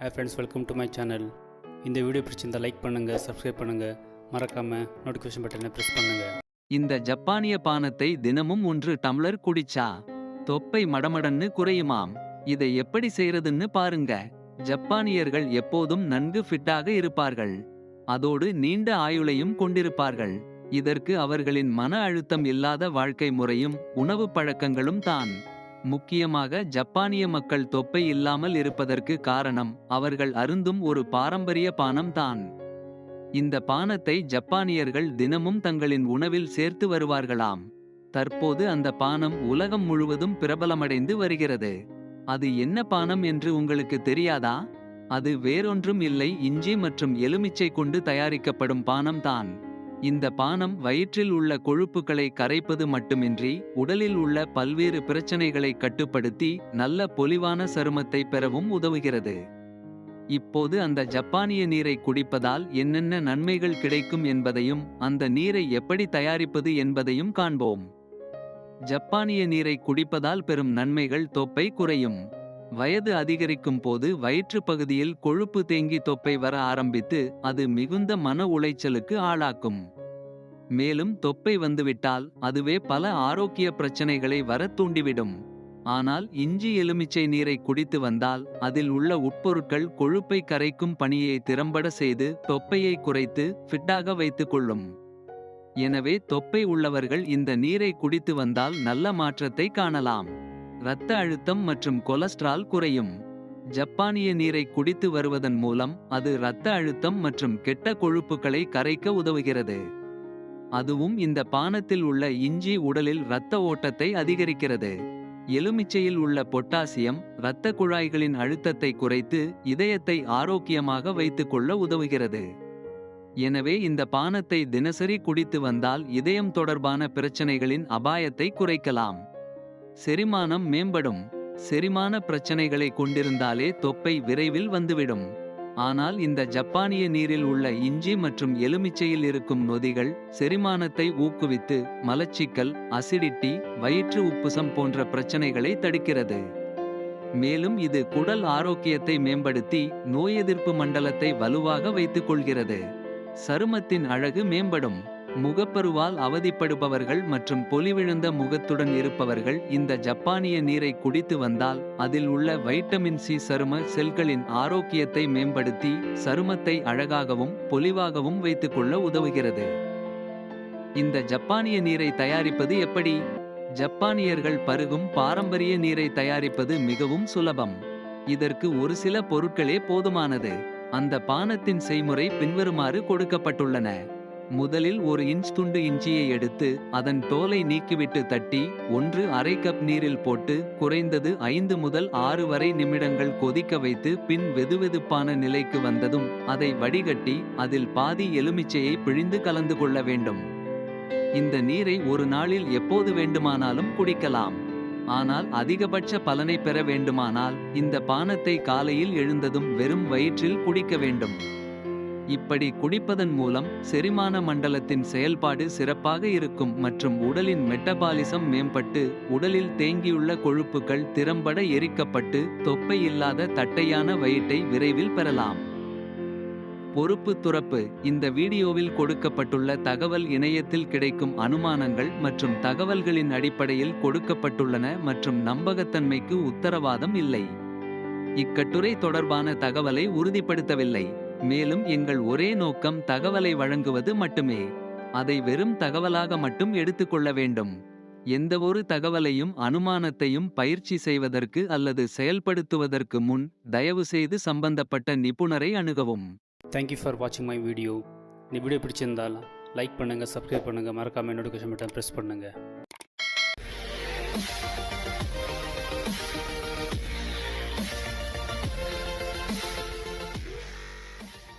Hey friends welcome to my channel இந்த video பிடிச்சிருந்தால் like பண்ணுங்கள் சப்ஸ்கிரைப் பண்ணுங்கள் மறக்காமல் நோட்டிஃபிகேஷன் பட்டனை ப்ரெஸ் பண்ணுங்கள் இந்த ஜப்பானிய பானத்தை தினமும் ஒன்று டம்ளர் குடிச்சா தொப்பை மடமடன்னு குறையுமாம். இதை எப்படி செய்யறதுன்னு பாருங்க. ஜப்பானியர்கள் எப்போதும் நன்கு ஃபிட்டாக இருப்பார்கள். அதோடு நீண்ட ஆயுளையும் கொண்டிருப்பார்கள். இதற்கு அவர்களின் மன அழுத்தம் இல்லாத வாழ்க்கை முறையும் உணவு பழக்கங்களும் தான். முக்கியமாக ஜப்பானிய மக்கள் தொப்பை இல்லாமல் இருப்பதற்கு காரணம் அவர்கள் அருந்தும் ஒரு பாரம்பரிய பானம் தான். இந்த பானத்தை ஜப்பானியர்கள் தினமும் தங்களின் உணவில் சேர்த்து வருவார்களாம். தற்போது அந்த பானம் உலகம் முழுவதும் பிரபலமடைந்து வருகிறது. அது என்ன பானம் என்று உங்களுக்கு தெரியாதா? அது வேறொன்றும் இல்லை இஞ்சி மற்றும் எலுமிச்சை கொண்டு தயாரிக்கப்படும் பானம் தான். இந்த பானம் வயிற்றில் உள்ள கொழுப்புகளை கரைப்பது மட்டுமின்றி உடலில் உள்ள பல்வேறு பிரச்சனைகளை கட்டுப்படுத்தி நல்ல பொலிவான சருமத்தை பெறவும் உதவுகிறது. இப்போது அந்த ஜப்பானிய நீரை குடிப்பதால் என்னென்ன நன்மைகள் கிடைக்கும் என்பதையும் அந்த நீரை எப்படி தயாரிப்பது என்பதையும் காண்போம். ஜப்பானிய நீரை குடிப்பதால் பெறும் நன்மைகள் தொப்பை குறையும். வயது அதிகரிக்கும் போது வயிற்று பகுதியில் கொழுப்பு தேங்கி தொப்பை வர ஆரம்பித்து அது மிகுந்த மன உளைச்சலுக்கு ஆளாக்கும். மேலும் தொப்பை வந்துவிட்டால் அதுவே பல ஆரோக்கிய பிரச்சனைகளை வரத் தூண்டிவிடும். ஆனால் இஞ்சி எலுமிச்சை நீரை குடித்து வந்தால் அதில் உள்ள உட்பொருட்கள் கொழுப்பை கரைக்கும் பணியை திறம்பட செய்து தொப்பையை குறைத்து ஃபிட்டாக வைத்துக் கொள்ளும். எனவே தொப்பை உள்ளவர்கள் இந்த நீரை குடித்து வந்தால் நல்ல மாற்றத்தை காணலாம். இரத்த அழுத்தம் மற்றும் கொலஸ்ட்ரால் குறையும். ஜப்பானிய நீரை குடித்து வருவதன் மூலம் அது இரத்த அழுத்தம் மற்றும் கெட்ட கொழுப்புகளை கரைக்க உதவுகிறது. அதுவும் இந்த பானத்தில் உள்ள இஞ்சி உடலில் இரத்த ஓட்டத்தை அதிகரிக்கிறது. எலுமிச்சையில் உள்ள பொட்டாசியம் இரத்த குழாய்களின் அழுத்தத்தை குறைத்து இதயத்தை ஆரோக்கியமாக வைத்துக்கொள்ள உதவுகிறது. எனவே இந்த பானத்தை தினசரி குடித்து வந்தால் இதயம் தொடர்பான பிரச்சனைகளின் அபாயத்தை குறைக்கலாம். செரிமானம் மேம்படும். செரிமான பிரச்சனைகளை கொண்டிருந்தாலே தொப்பை விரைவில் வந்துவிடும். ஆனால் இந்த ஜப்பானிய நீரில் உள்ள இஞ்சி மற்றும் எலுமிச்சையில் இருக்கும் நொதிகள் செரிமானத்தை ஊக்குவித்து மலச்சிக்கல் அசிடிட்டி வயிற்று உப்புசம் போன்ற பிரச்சனைகளை தடுக்கிறது. மேலும் இது குடல் ஆரோக்கியத்தை மேம்படுத்தி நோய் எதிர்ப்பு மண்டலத்தை வலுவாக வைத்துக் கொள்கிறது. சருமத்தின் அழகு மேம்படும். முகப்பருவால் அவதிப்படுபவர்கள் மற்றும் பொலிவிழந்த முகத்துடன் இருப்பவர்கள் இந்த ஜப்பானிய நீரை குடித்து வந்தால் அதில் உள்ள வைட்டமின் சி சரும செல்களின் ஆரோக்கியத்தை மேம்படுத்தி சருமத்தை அழகாகவும் பொலிவாகவும் வைத்துக்கொள்ள உதவுகிறது. இந்த ஜப்பானிய நீரை தயாரிப்பது எப்படி? ஜப்பானியர்கள் பருகும் பாரம்பரிய நீரை தயாரிப்பது மிகவும் சுலபம். இதற்கு ஒரு சில பொருட்களே போதுமானது. அந்த பானத்தின் செய்முறை பின்வருமாறு கொடுக்கப்பட்டுள்ளன. முதலில் ஒரு இன்ச் துண்டு இஞ்சியை எடுத்து அதன் தோலை நீக்கிவிட்டு தட்டி ஒன்று அரை கப் நீரில் போட்டு குறைந்தது ஐந்து முதல் ஆறு வரை நிமிடங்கள் கொதிக்க வைத்து பின் வெதுவெதுப்பான நிலைக்கு வந்ததும் அதை வடிகட்டி அதில் பாதி எலுமிச்சையை பிழிந்து கலந்து கொள்ள வேண்டும். இந்த நீரை ஒரு நாளில் எப்போது வேண்டுமானாலும் குடிக்கலாம். ஆனால் அதிகபட்ச பலனை பெற வேண்டுமானால் இந்த பானத்தை காலையில் எழுந்ததும் வெறும் வயிற்றில் குடிக்க வேண்டும். இப்படி குடிப்பதன் மூலம் செரிமான மண்டலத்தின் செயல்பாடு சிறப்பாக இருக்கும் மற்றும் உடலின் மெட்டபாலிசம் மேம்பட்டு உடலில் தேங்கியுள்ள கொழுப்புகள் திறம்பட எரிக்கப்பட்டு தொப்பை இல்லாத தட்டையான வயிற்றை விரைவில் பெறலாம். பொறுப்பு துறப்பு. இந்த வீடியோவில் கொடுக்கப்பட்டுள்ள தகவல் இணையத்தில் கிடைக்கும் அனுமானங்கள் மற்றும் தகவல்களின் அடிப்படையில் கொடுக்கப்பட்டுள்ளன மற்றும் நம்பகத்தன்மைக்கு உத்தரவாதம் இல்லை. இக்கட்டுரை தொடர்பான தகவலை உறுதிப்படுத்தவில்லை. மேலும் எங்கள் ஒரே நோக்கம் தகவலை வழங்குவது மட்டுமே. அதை வெறும் தகவலாக மட்டும் எடுத்துக்கொள்ள வேண்டும். எந்தவொரு தகவலையும் அனுமானத்தையும் பயிற்சி செய்வதற்கு அல்லது செயல்படுத்துவதற்கு முன் தயவுசெய்து சம்பந்தப்பட்ட நிபுணரை அணுகவும். தேங்க்யூ ஃபார் வாட்சிங் மை வீடியோ இந்த வீடியோ பிடிச்சிருந்தால் லைக் பண்ணுங்கள் சப்ஸ்கிரைப் பண்ணுங்கள் மறக்காமல் நோட்டிஃபிகேஷன் பட்டன் ப்ரெஸ் பண்ணுங்கள்